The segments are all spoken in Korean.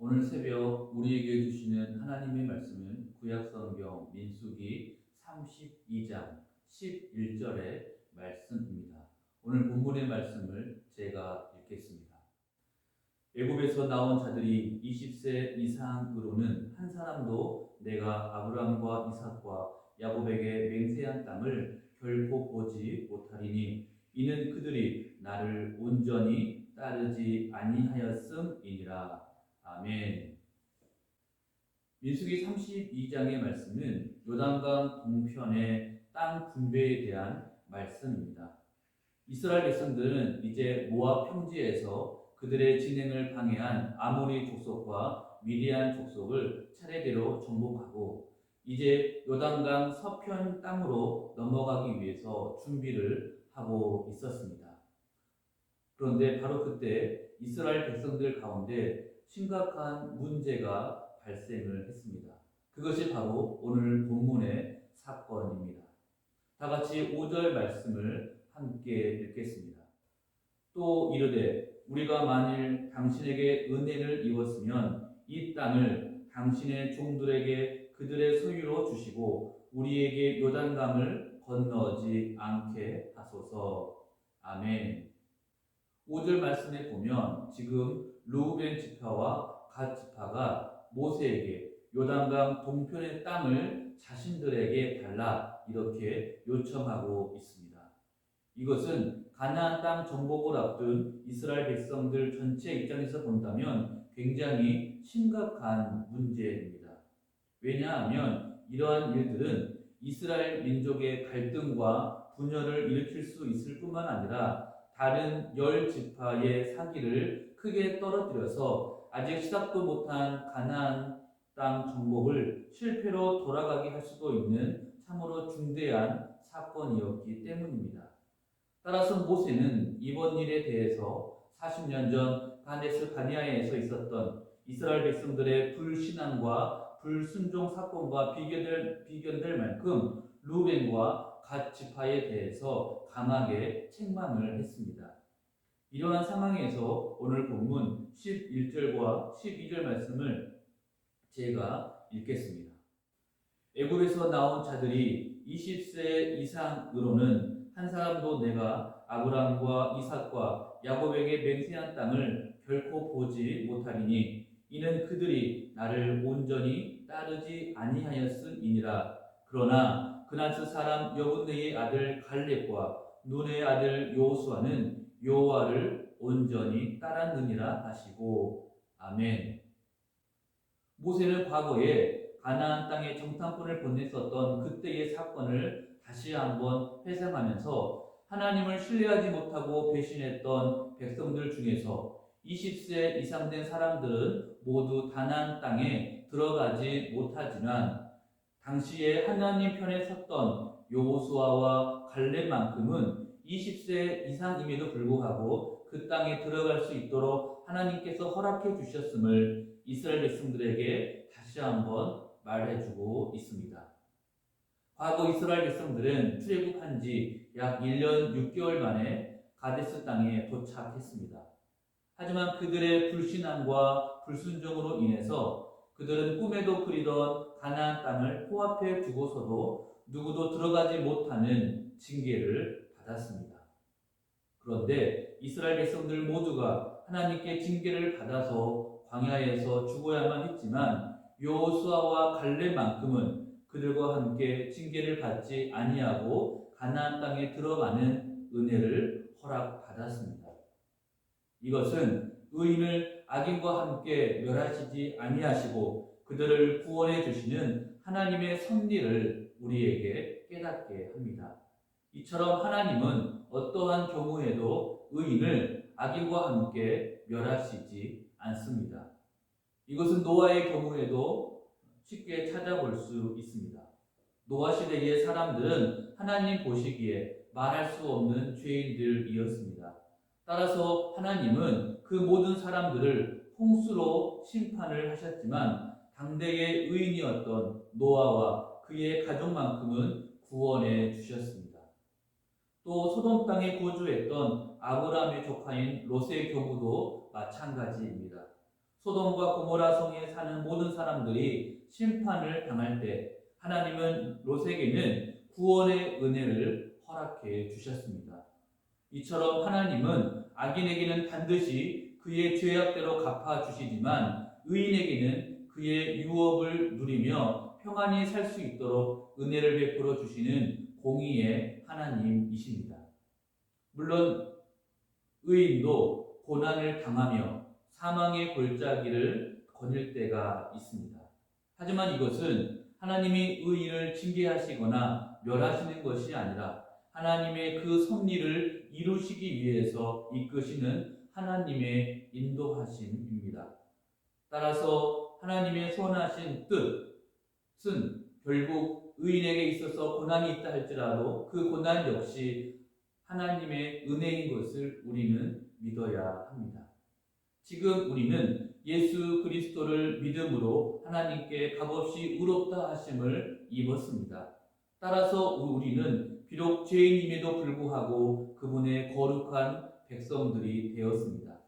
오늘 새벽 우리에게 주시는 하나님의 말씀은 구약성경 민수기 32장 11절의 말씀입니다. 오늘 본문의 말씀을 제가 읽겠습니다. 애굽에서 나온 자들이 20세 이상으로는 한 사람도 내가 아브라함과 이삭과 야곱에게 맹세한 땅을 결코 보지 못하리니 이는 그들이 나를 온전히 따르지 아니하였음이니라. 아멘. 민수기 32장의 말씀은 요단강 동편의 땅 분배에 대한 말씀입니다. 이스라엘 백성들은 이제 모압 평지에서 그들의 진행을 방해한 아모리 족속과 미디안 족속을 차례대로 정복하고 이제 요단강 서편 땅으로 넘어가기 위해서 준비를 하고 있었습니다. 그런데 바로 그때 이스라엘 백성들 가운데 심각한 문제가 발생을 했습니다. 그것이 바로 오늘 본문의 사건입니다. 다 같이 5절 말씀을 함께 읽겠습니다. 또 이르되 우리가 만일 당신에게 은혜를 입었으면 이 땅을 당신의 종들에게 그들의 소유로 주시고 우리에게 요단강을 건너지 않게 하소서. 아멘. 5절 말씀에 보면 지금 루벤 지파와 갓 지파가 모세에게 요단강 동편의 땅을 자신들에게 달라 이렇게 요청하고 있습니다. 이것은 가나안 땅 정복을 앞둔 이스라엘 백성들 전체 입장에서 본다면 굉장히 심각한 문제입니다. 왜냐하면 이러한 일들은 이스라엘 민족의 갈등과 분열을 일으킬 수 있을 뿐만 아니라 다른 열 지파의 사기를 크게 떨어뜨려서 아직 시작도 못한 가나안 땅 정복을 실패로 돌아가게 할 수도 있는 참으로 중대한 사건이었기 때문입니다. 따라서 모세는 이번 일에 대해서 40년 전 가데스 바니아에서 있었던 이스라엘 백성들의 불신앙과 불순종 사건과 비교될, 비견될 만큼 루벤과 갓 지파에 대해서 강하게 책망을 했습니다. 이러한 상황에서 오늘 본문 11절과 12절 말씀을 제가 읽겠습니다. 애굽에서 나온 자들이 20세 이상으로는 한 사람도 내가 아브라함과 이삭과 야곱에게 맹세한 땅을 결코 보지 못하리니 이는 그들이 나를 온전히 따르지 아니하였음이니라. 그러나 그나스 사람 여분네의 아들 갈렙과 눈의 아들 요수아는 여호와를 온전히 따랐느니라 하시고 아멘. 모세는 과거에 가나안 땅에 정탐꾼을 보냈었던 그때의 사건을 다시 한번 회상하면서 하나님을 신뢰하지 못하고 배신했던 백성들 중에서 20세 이상 된 사람들은 모두 가나안 땅에 들어가지 못하지만 당시에 하나님 편에 섰던 여호수아와 갈렙만큼은 20세 이상임에도 불구하고 그 땅에 들어갈 수 있도록 하나님께서 허락해 주셨음을 이스라엘 백성들에게 다시 한번 말해주고 있습니다. 과거 이스라엘 백성들은 출애굽한 지 약 1년 6개월 만에 가데스 땅에 도착했습니다. 하지만 그들의 불신앙과 불순종으로 인해서 그들은 꿈에도 그리던 가나안 땅을 코앞에 두고서도 누구도 들어가지 못하는 징계를 받았습니다. 그런데 이스라엘 백성들 모두가 하나님께 징계를 받아서 광야에서 죽어야만 했지만 요수아와 갈렙만큼은 그들과 함께 징계를 받지 아니하고 가나안 땅에 들어가는 은혜를 허락받았습니다. 이것은 의인을 악인과 함께 멸하시지 아니하시고 그들을 구원해 주시는 하나님의 섭리를 우리에게 깨닫게 합니다. 이처럼 하나님은 어떠한 경우에도 의인을 악인과 함께 멸하시지 않습니다. 이것은 노아의 경우에도 쉽게 찾아볼 수 있습니다. 노아 시대의 사람들은 하나님 보시기에 말할 수 없는 죄인들이었습니다. 따라서 하나님은 그 모든 사람들을 홍수로 심판을 하셨지만 당대의 의인이었던 노아와 그의 가족만큼은 구원해 주셨습니다. 또 소돔 땅에 거주했던 아브라함의 조카인 롯의 경우도 마찬가지입니다. 소돔과 고모라 성에 사는 모든 사람들이 심판을 당할 때 하나님은 롯에게는 구원의 은혜를 허락해 주셨습니다. 이처럼 하나님은 악인에게는 반드시 그의 죄악대로 갚아 주시지만 의인에게는 그의 유업을 누리며 평안히 살 수 있도록 은혜를 베풀어 주시는 공의의 하나님이십니다. 물론 의인도 고난을 당하며 사망의 골짜기를 거닐 때가 있습니다. 하지만 이것은 하나님이 의인을 징계하시거나 멸하시는 것이 아니라 하나님의 그 섭리를 이루시기 위해서 이끄시는 하나님의 인도하심입니다. 따라서 하나님의 선하신 뜻은 결국 의인에게 있어서 고난이 있다 할지라도 그 고난 역시 하나님의 은혜인 것을 우리는 믿어야 합니다. 지금 우리는 예수 그리스도를 믿음으로 하나님께 값없이 의롭다 하심을 입었습니다. 따라서 우리는 비록 죄인임에도 불구하고 그분의 거룩한 백성들이 되었습니다.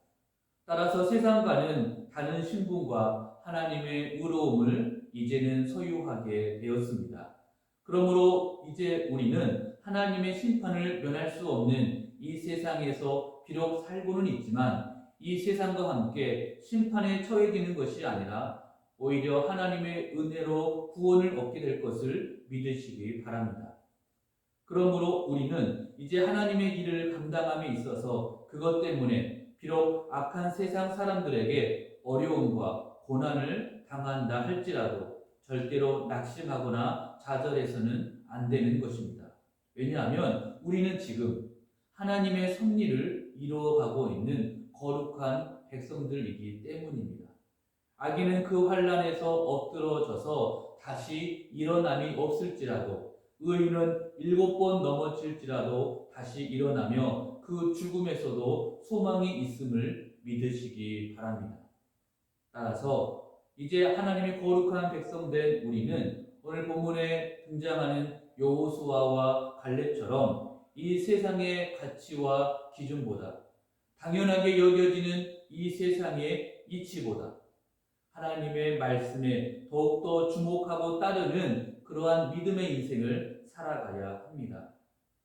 따라서 세상과는 다른 신분과 하나님의 의로움을 이제는 소유하게 되었습니다. 그러므로 이제 우리는 하나님의 심판을 면할 수 없는 이 세상에서 비록 살고는 있지만 이 세상과 함께 심판에 처해지는 것이 아니라 오히려 하나님의 은혜로 구원을 얻게 될 것을 믿으시기 바랍니다. 그러므로 우리는 이제 하나님의 일을 감당함에 있어서 그것 때문에 비록 악한 세상 사람들에게 어려움과 고난을 당한다 할지라도 절대로 낙심하거나 좌절해서는 안 되는 것입니다. 왜냐하면 우리는 지금 하나님의 섭리를 이루어가고 있는 거룩한 백성들이기 때문입니다. 악인은 그 환란에서 엎드러져서 다시 일어남이 없을지라도 의인은 일곱 번 넘어질지라도 다시 일어나며 그 죽음에서도 소망이 있음을 믿으시기 바랍니다. 따라서 이제 하나님의 거룩한 백성 된 우리는 오늘 본문에 등장하는 여호수아와 갈렙처럼 이 세상의 가치와 기준보다 당연하게 여겨지는 이 세상의 이치보다 하나님의 말씀에 더욱더 주목하고 따르는 그러한 믿음의 인생을 살아가야 합니다.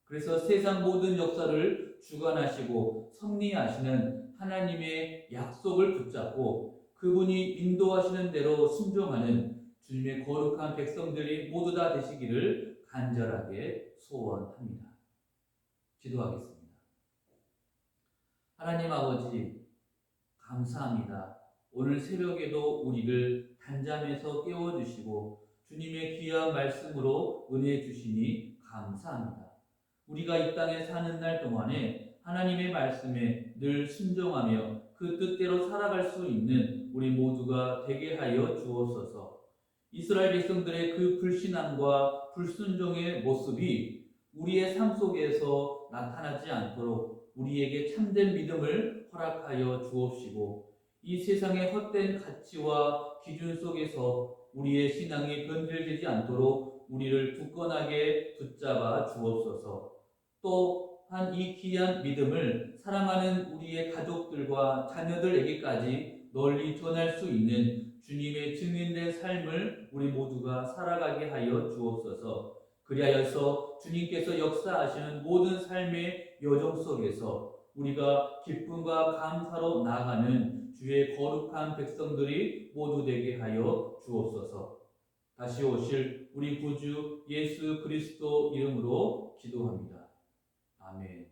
그래서 세상 모든 역사를 주관하시고 섭리하시는 하나님의 약속을 붙잡고 그분이 인도하시는 대로 순종하는 주님의 거룩한 백성들이 모두 다 되시기를 간절하게 소원합니다. 기도하겠습니다. 하나님 아버지, 감사합니다. 오늘 새벽에도 우리를 단잠에서 깨워주시고 주님의 귀한 말씀으로 은혜 주시니 감사합니다. 우리가 이 땅에 사는 날 동안에 하나님의 말씀에 늘 순종하며 그 뜻대로 살아갈 수 있는 우리 모두가 되게 하여 주옵소서. 이스라엘 백성들의 그 불신앙과 불순종의 모습이 우리의 삶 속에서 나타나지 않도록 우리에게 참된 믿음을 허락하여 주옵시고 이 세상의 헛된 가치와 기준 속에서 우리의 신앙이 변질되지 않도록 우리를 굳건하게 붙잡아 주옵소서. 또 한 이 귀한 믿음을 사랑하는 우리의 가족들과 자녀들에게까지 널리 전할 수 있는 주님의 증인된 삶을 우리 모두가 살아가게 하여 주옵소서. 그리하여서 주님께서 역사하시는 모든 삶의 여정 속에서 우리가 기쁨과 감사로 나아가는 주의 거룩한 백성들이 모두 되게 하여 주옵소서. 다시 오실 우리 구주 예수 그리스도 이름으로 기도합니다. 아멘.